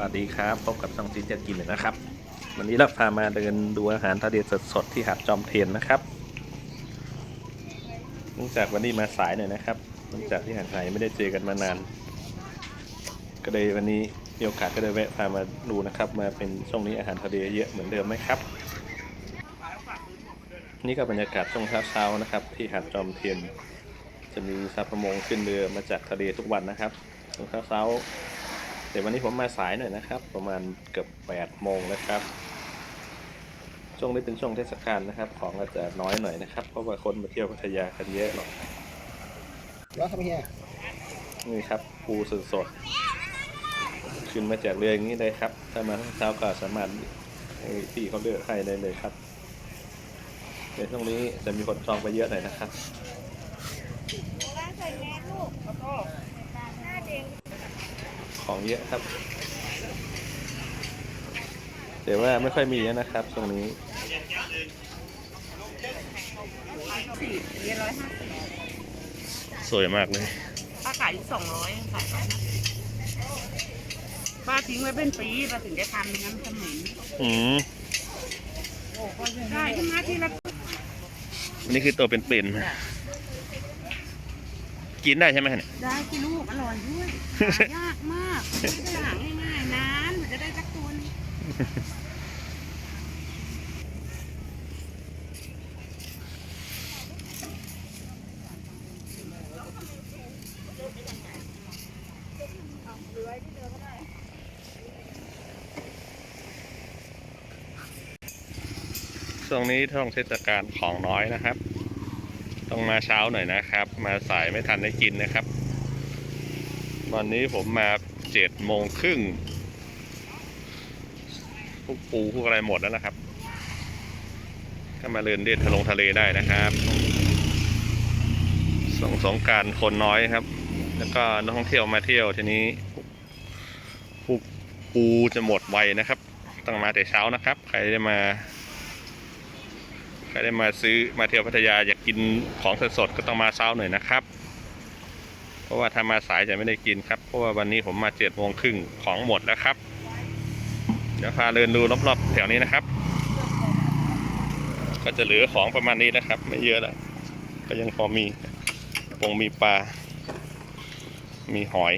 วัสดีครับ พบกับช่องจีจกินเลยนะครับ วันนี้เราพามาเดินดูอาหารทะเลสดๆที่หาดจอมเทียนนะครับเนื่องจากวันนี้มาสายหน่อยนะครับเนื่องจากที่หาดไทยไม่ได้เจอกันมานาน ก็เลยวันนี้มีโอกาสก็เลยแวะพามาดูนะครับ มาเป็นช่วงนี้อาหารทะเลเยอะเหมือนเดิมไหมครับ นี่ก็บรรยากาศช่วงเช้าๆนะครับ ที่หาดจอมเทียนจะมีชาวประมงขึ้นเรือมาจากทะเลทุกวันนะครับช่วงเช้าๆ แต่วันนี้ผมมาสายหน่อยนะครับ ประมาณเกือบ8โมงนะครับ ช่วงนี้เป็นช่วงเทศกาลนะครับ ของอาจจะน้อยหน่อยนะครับ เพราะว่าคนมาเที่ยวพัทยากันเยอะหน่อยแล้วครับเฮียนี่ครับปูสดสดขึ้นมาจากเรืออย่างนี้เลยครับ ถ้ามาเช้าก็สามารถให้พี่เขาเลือกให้ได้เลยครับในช่วงนี้จะมีคนจองไปเยอะหน่อยนะครับ ร้านใส่แมสลูกหน้าเด็ก ของเยอะครับแต่ว่าไม่ค่อยมีแล้วนะครับช่วงนี้สี่เรียนร้อยห้าสิบสวยมากเลยป้าขายสองร้อยขายร้อยห้าสิบป้าทิ้งไว้เป็นปีป้าถึงได้ทำไม่งั้นมันจะเหม็นอืมได้ขึ้นมาทีละอันนี้คือตัวเป็นๆ กินได้ใช่ไหมเนี่ยได้ที่ลูกอร่อยด้วยหายากมากไม่ได้หาง่ายๆนานมันจะได้สักตัวหนึ่งช่วงนี้ท่องเทศกาลของน้อยนะครับ ต้องมาเช้าหน่อยนะครับ มาสายไม่ทันได้กินนะครับ วันนี้ผมมาเจ็ดโมงครึ่งพวกปูพวกอะไรหมดแล้วนะครับ ก็มาเดินเล่นทะลงทะเลได้นะครับสงสงการคนน้อยครับ แล้วก็นักท่องเที่ยวมาเที่ยวทีนี้พวกปูจะหมดไวนะครับ ต้องมาแต่เช้านะครับ ใครได้มา ใครได้มาซื้อมาเที่ยวพัทยาอยากกินของสดๆก็ต้องมาเช้าหน่อยนะครับ เพราะว่าถ้ามาสายจะไม่ได้กินครับ เพราะว่าวันนี้ผมมาเจ็ดโมงครึ่งของหมดแล้วครับ เดี๋ยวพาเดินดูรอบๆแถวนี้นะครับ ก็จะเหลือของประมาณนี้นะครับ ไม่เยอะแล้วก็ยังพอมีปงมีปลา มีหอย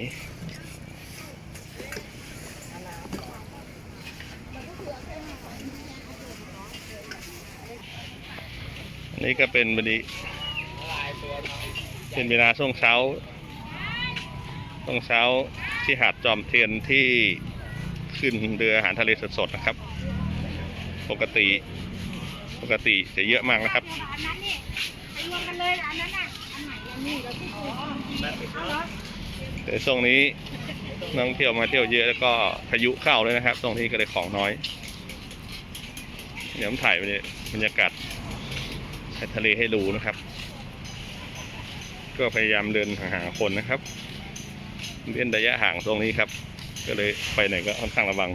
นนี้ก็เป็นวันนี้เป็นเวลาช่วงเช้าช่วงเช้าที่หาดจอมเทียนที่ขึ้นเรืออาหารทะเลสดๆนะครับ ปกติปกติจะเยอะมากนะครับแต่ช่วงนี้นักเที่ยวมาเที่ยวเยอะแล้วก็พายุเข้าเลยนะครับ ตรงนี้ก็เลยของน้อย เดี๋ยวผมถ่ายไปบรรยากาศ ทะเลให้ดูนะครับ ก็พยายามเดินห่างๆคนนะครับเล่นระยะห่างตรงนี้ครับ ก็เลยไปไหนก็ค่อนข้างระวัง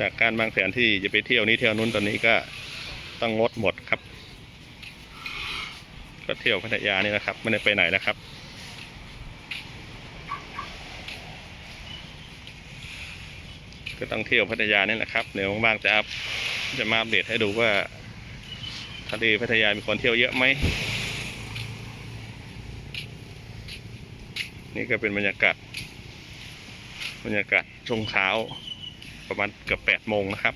จากการวางแผนที่จะไปเที่ยวนี้เที่ยวนู้นตอนนี้ก็ต้องงดหมดครับ ก็เที่ยวพัทยานี่นะครับ ไม่ได้ไปไหนนะครับ ก็ต้องเที่ยวพัทยานี่แหละครับเดี๋ยวว่างๆจะจะมาอัปเดตให้ดูว่าทะเลพัทยามีคนเที่ยวเยอะไหมนี่ก็เป็นบรรยากาศบรรยากาศช่วงเช้าประมาณเกือบแปดโมงนะครับ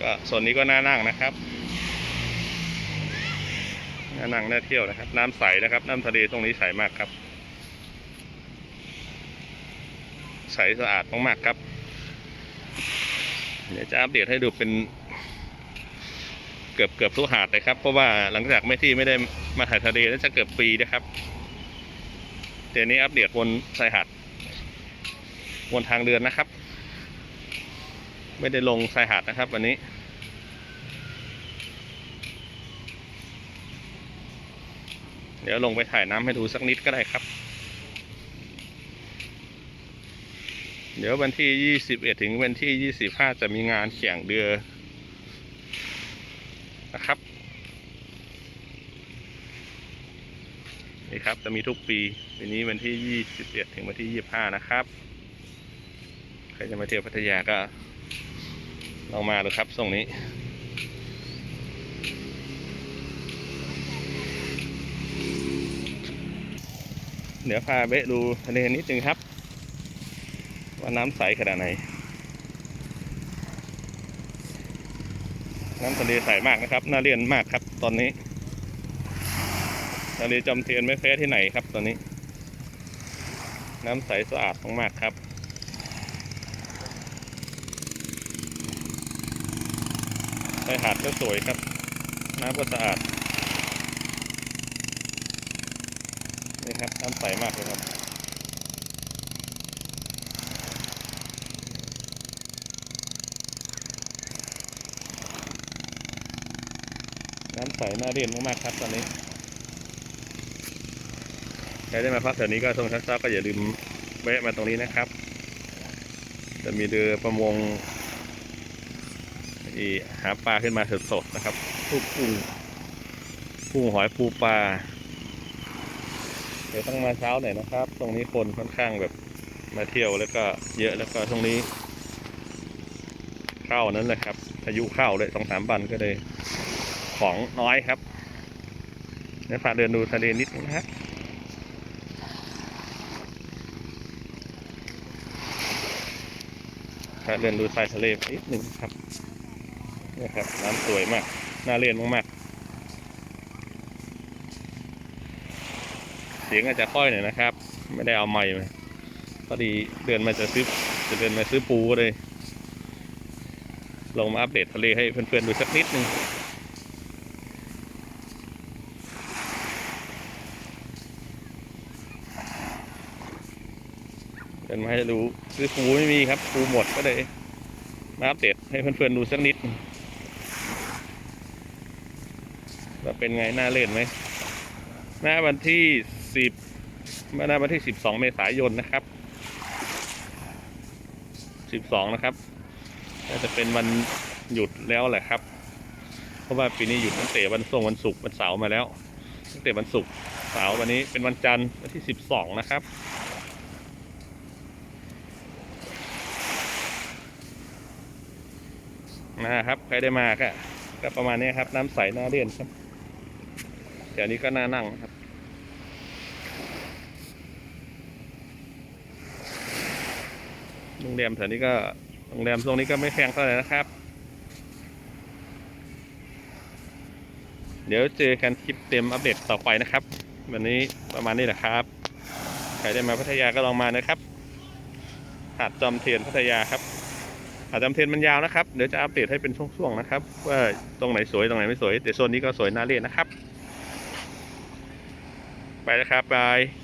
ก็ส่วนนี้ก็น่านั่งนะครับ นั่งน่าเที่ยวนะครับ น้ำใสนะครับ น้ำทะเลตรงนี้ใสมากครับ ใสสะอาดมากๆครับ เดี๋ยวจะอัปเดตให้ดูเป็น เกือบเกือบทุกหาดเลยครับ เพราะว่าหลังจากไม่ที่ไม่ได้มาถ่ายทะเลน่าจะเกือบปีนะครับเดี๋ยวนี้อัปเดตบนชายหาดบนทางเรือนนะครับ ไม่ได้ลงชายหาดนะครับ วันนี้ เดี๋ยวลงไปถ่ายน้ำให้ดูสักนิดก็ได้ครับ เดี๋ยววันที่ 21 ถึงวันที่ 25 จะมีงานแข่งเรือนะครับ นี่ครับจะมีทุกปีปีนี้วันที่ 21 ถึงวันที่ 25 นะครับ ใครจะมาเที่ยวพัทยาก็ลองมาดูครับส่งนี้ เดี๋ยวพาเบะดูทะเลนิดนึงครับ ว่าน้ำใสขนาดไหน น้ำทะเลใสมากนะครับ น่าเรียนมากครับ ตอนนี้ ทะเลจอมเทียนไม่แพ้ที่ไหนครับ ตอนนี้ น้ำใสสะอาดมากๆครับชายหาดก็สวยครับ น้ำก็สะอาด นี่ครับน้ำใสมากเลยครับน้ำใสน่าเรียนมากๆครับตอนนี้ใครได้มาพักแถวนี้ก็ทรงชักซับก็อย่าลืมแวะมาตรงนี้นะครับ จะมีเรือประมงที่หาปลาขึ้นมาสดๆนะครับทุกกุ้งกุ้งหอยปูปลาเดี๋ยวต้องมาเช้าหน่อยนะครับ ตรงนี้คนค่อนข้างแบบมาเที่ยวแล้วก็เยอะแล้วก็ตรงนี้เข้านั้นแหละครับพายุเข้าเลยสองสามวันก็เลยของน้อยครับเดี๋ยวพาเดินดูทะเลนิดนึงนะฮะพาเดินดูชายทะเลนิดนึงครับนี่ครับน้ำสวยมากน่าเล่นมากๆ สียงอาจจะค่อยหน่อยนะครับ ไม่ได้เอาไมค์มาพอดีเดินมาจะซื้อจะเดินมาซื้อปูเลย ลงมาอัปเดตทะเลให้เพื่อนๆดูสักนิดนึงเดินมาให้ดูซื้อปูไม่มีครับปูหมดก็เลยมาอัปเดตให้เพื่อนๆดูสักนิดว่าเป็นไงน่าเล่นไหมหน้าวันที่ สิบหน้วันที่สิบสองเมษายนนะครับสิบสองนะครับก็จะเป็นวันหยุดแล้วแหละครับ เพราะว่าปีนี้หยุดตั้งแต่วันส่งวันศุกร์วันเสาร์มาแล้วตั้งแต่วันศุกร์เสาร์วันนี้เป็นวันจันทร์วันที่สิบสองนะครับนะครับใครได้มาก็ก็ประมาณนี้ครับ น้ำใสน่าเล่นครับเดี๋ยวนี้ก็น่านั่งครับ โรงแรมแถวนี้ก็โรงแรมตรงนี้ก็ไม่แพงเท่าไหร่นะครับ เดี๋ยวเจอกันคลิปเต็มอัปเดตต่อไปนะครับ วันนี้ประมาณนี้แหละครับ ใครได้มาพัทยาก็ลองมานะครับ หาดจอมเทียนพัทยาครับอาดจจำเทรนมันยาวนะครับ เดี๋ยวจะอัปเดตให้เป็นช่วงๆนะครับ ว่าตรงไหนสวยตรงไหนไม่สวยแต่โซนนี้ก็สวยน่าเล่นนะครับ ไปแล้วครับบาย